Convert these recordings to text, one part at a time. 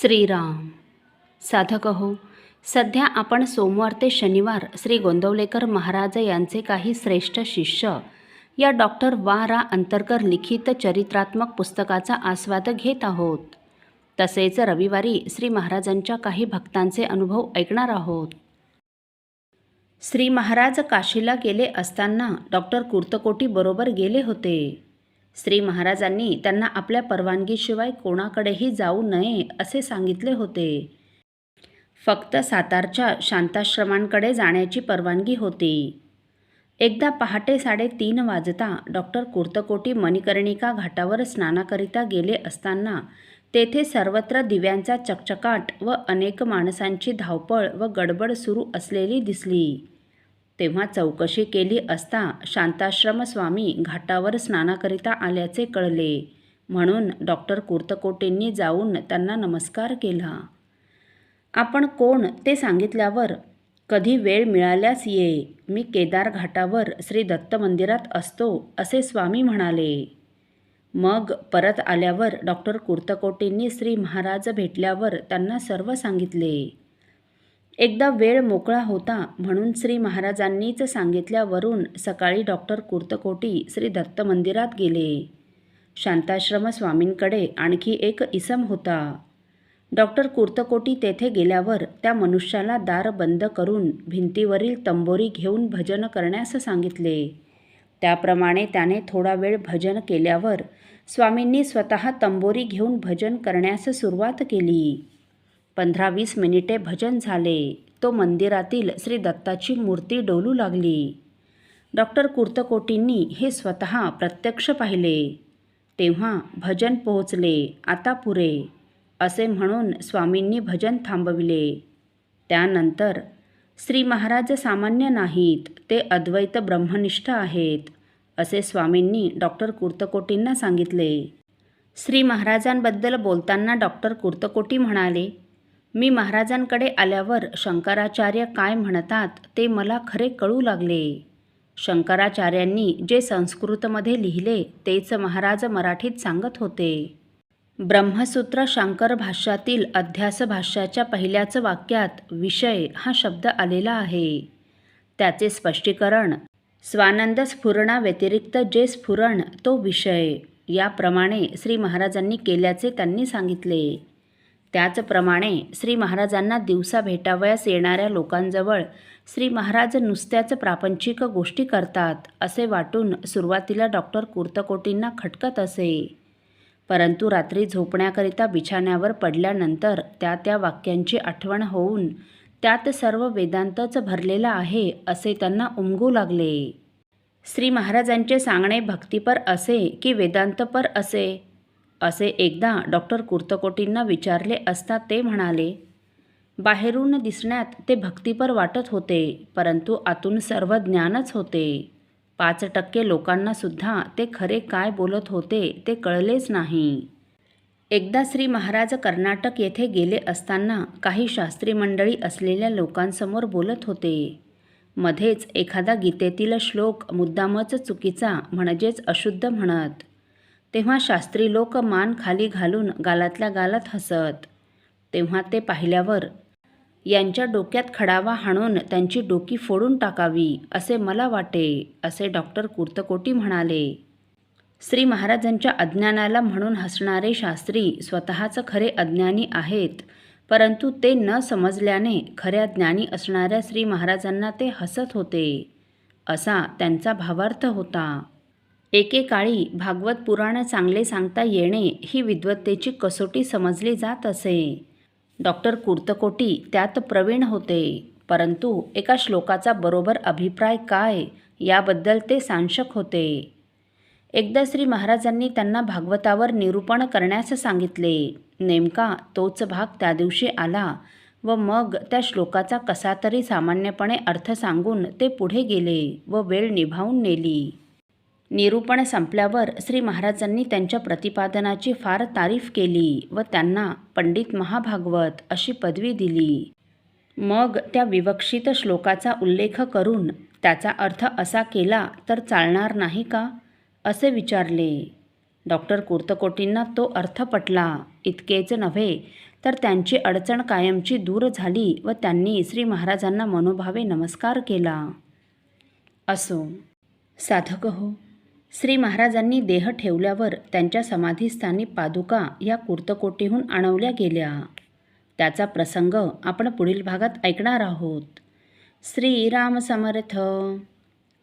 श्रीराम. साधक हो सध्या आपण सोमवार ते शनिवार श्री गोंदवलेकर महाराज यांचे काही श्रेष्ठ शिष्य या डॉक्टर वा. रा. अंतरकर लिखित चरित्रात्मक पुस्तकाचा आस्वाद घेत आहोत. तसेच रविवारी श्री महाराजांच्या काही भक्तांचे अनुभव ऐकणार आहोत. श्री महाराज काशीला गेले असताना डॉक्टर कुर्तकोटी बरोबर गेले होते. श्री महाराजांनी त्यांना आपल्या परवानगीशिवाय कोणाकडेही जाऊ नये असे सांगितले होते. फक्त सातारच्या शांताश्रमांकडे जाण्याची परवानगी होती. एकदा पहाटे साडेतीन वाजता डॉक्टर कुर्तकोटी मणिकर्णिका घाटावर स्नानाकरिता गेले असताना तेथे सर्वत्र दिव्यांचा चकचकाट व अनेक माणसांची धावपळ व गडबड सुरू असलेली दिसली. तेव्हा चौकशी केली असता शांताश्रम स्वामी घाटावर स्नानाकरिता आल्याचे कळले. म्हणून डॉक्टर कुर्तकोटींनी जाऊन त्यांना नमस्कार केला. आपण कोण ते सांगितल्यावर कधी वेळ मिळाल्यास ये मी केदार घाटावर श्री दत्त मंदिरात असतो असे स्वामी म्हणाले. मग परत आल्यावर डॉक्टर कुर्तकोटींनी श्री महाराज भेटल्यावर त्यांना सर्व सांगितले. एकदा वेळ मोकळा होता म्हणून श्री महाराजांनीच सांगितल्यावरून सकाळी डॉक्टर कुर्तकोटी श्री दत्त मंदिरात गेले. शांताश्रम स्वामींकडे आणखी एक इसम होता. डॉक्टर कुर्तकोटी तेथे गेल्यावर त्या मनुष्याला दार बंद करून भिंतीवरील तंबोरी घेऊन भजन करण्यास सांगितले. त्याप्रमाणे त्याने थोडा वेळ भजन केल्यावर स्वामींनी स्वतः तंबोरी घेऊन भजन करण्यास सुरुवात केली. पंधरा वीस मिनिटे भजन झाले. तो मंदिरातील श्री दत्ताची मूर्ती डोलू लागली. डॉक्टर कुर्तकोटींनी हे स्वतः प्रत्यक्ष पाहिले. तेव्हा भजन पोहोचले आता पुरे असे म्हणून स्वामींनी भजन थांबविले. त्यानंतर श्री महाराज सामान्य नाहीत ते अद्वैत ब्रह्मनिष्ठ आहेत असे स्वामींनी डॉक्टर कुर्तकोटींना सांगितले. श्री महाराजांबद्दल बोलताना डॉक्टर कुर्तकोटी म्हणाले मी महाराजांकडे आल्यावर शंकराचार्य काय म्हणतात ते मला खरे कळू लागले. शंकराचार्यांनी जे संस्कृतमध्ये लिहिले तेच महाराज मराठीत सांगत होते. ब्रह्मसूत्र शांकर भाष्यातील अध्यास भाष्याच्या पहिल्याच वाक्यात विषय हा शब्द आलेला आहे. त्याचे स्पष्टीकरण स्वानंद स्फुरणाव्यतिरिक्त जे स्फुरण तो विषय याप्रमाणे श्री महाराजांनी केल्याचे त्यांनी सांगितले. त्याचप्रमाणे श्री महाराजांना दिवसा भेटावयास येणाऱ्या लोकांजवळ श्री महाराज नुसत्याच प्रापंचिक गोष्टी करतात असे वाटून सुरुवातीला डॉक्टर कुर्तकोटींना खटकत असे. परंतु रात्री झोपण्याकरिता बिछाण्यावर पडल्यानंतर त्या त्या वाक्यांची आठवण होऊन त्यात सर्व वेदांतच भरलेला आहे असे त्यांना उमगू लागले. श्री महाराजांचे सांगणे भक्तिपर असे की वेदांतपर असे? असे एकदा डॉक्टर कुर्तकोटींना विचारले असता ते म्हणाले बाहेरून दिसण्यात ते भक्तिपर वाटत होते परंतु आतून सर्व ज्ञानच होते. पाच टक्के लोकांनासुद्धा ते खरे काय बोलत होते ते कळलेच नाही. एकदा श्री महाराज कर्नाटक येथे गेले असताना काही शास्त्री मंडळी असलेल्या लोकांसमोर बोलत होते मध्येच एखादा गीतेतील श्लोक मुद्दामच चुकीचा म्हणजेच अशुद्ध म्हणत. तेव्हा शास्त्री लोक मान खाली घालून गालातल्या गालात हसत. तेव्हा ते पाहिल्यावर यांच्या डोक्यात खडावा हाणून त्यांची डोकी फोडून टाकावी असे मला वाटे असे डॉक्टर कुर्तकोटी म्हणाले. श्री महाराजांच्या अज्ञानाला म्हणून हसणारे शास्त्री स्वतःच खरे अज्ञानी आहेत परंतु ते न समजल्याने खऱ्या ज्ञानी असणाऱ्या श्री महाराजांना ते हसत होते. असा त्यांचा भावार्थ होता. एकेकाळी भागवत पुराण चांगले सांगता येणे ही विद्वत्तेची कसोटी समजली जात असे. डॉक्टर कुर्तकोटी त्यात प्रवीण होते परंतु एका श्लोकाचा बरोबर अभिप्राय काय याबद्दल ते सांशक होते. एकदा श्री महाराजांनी त्यांना भागवतावर निरूपण करण्यास सांगितले. नेमका तोच भाग त्या दिवशी आला व मग त्या श्लोकाचा कसा तरी सामान्यपणे अर्थ सांगून ते पुढे गेले व वेळ निभावून नेली. निरूपण संपल्यावर श्री महाराजांनी त्यांच्या प्रतिपादनाची फार तारीफ केली व त्यांना पंडित महाभागवत अशी पदवी दिली. मग त्या विवक्षित श्लोकाचा उल्लेख करून त्याचा अर्थ असा केला तर चालणार नाही का? असे विचारले. डॉक्टर कुर्तकोटींना तो अर्थ पटला इतकेच नव्हे तर त्यांची अडचण कायमची दूर झाली व त्यांनी श्री महाराजांना मनोभावे नमस्कार केला. असो. साधक हो. श्री महाराजांनी देह ठेवल्यावर त्यांच्या समाधीस्थानी पादुका या कुर्तकोटीहून आणवल्या गेल्या. त्याचा प्रसंग आपण पुढील भागात ऐकणार आहोत. श्रीराम समर्थ.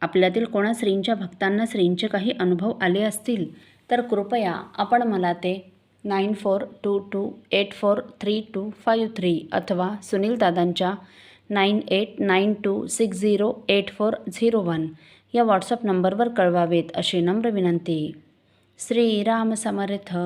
आपल्यातील कोणा श्रींच्या भक्तांना श्रींचे काही अनुभव आले असतील तर कृपया आपण मला ते nine four two two eight four three two five three अथवा सुनील दादांच्या nine eight nine two six zero eight four zero one या व्हॉट्सअप नंबरवर कळवावेत अशी नम्र विनंती. श्रीराम समर्थ.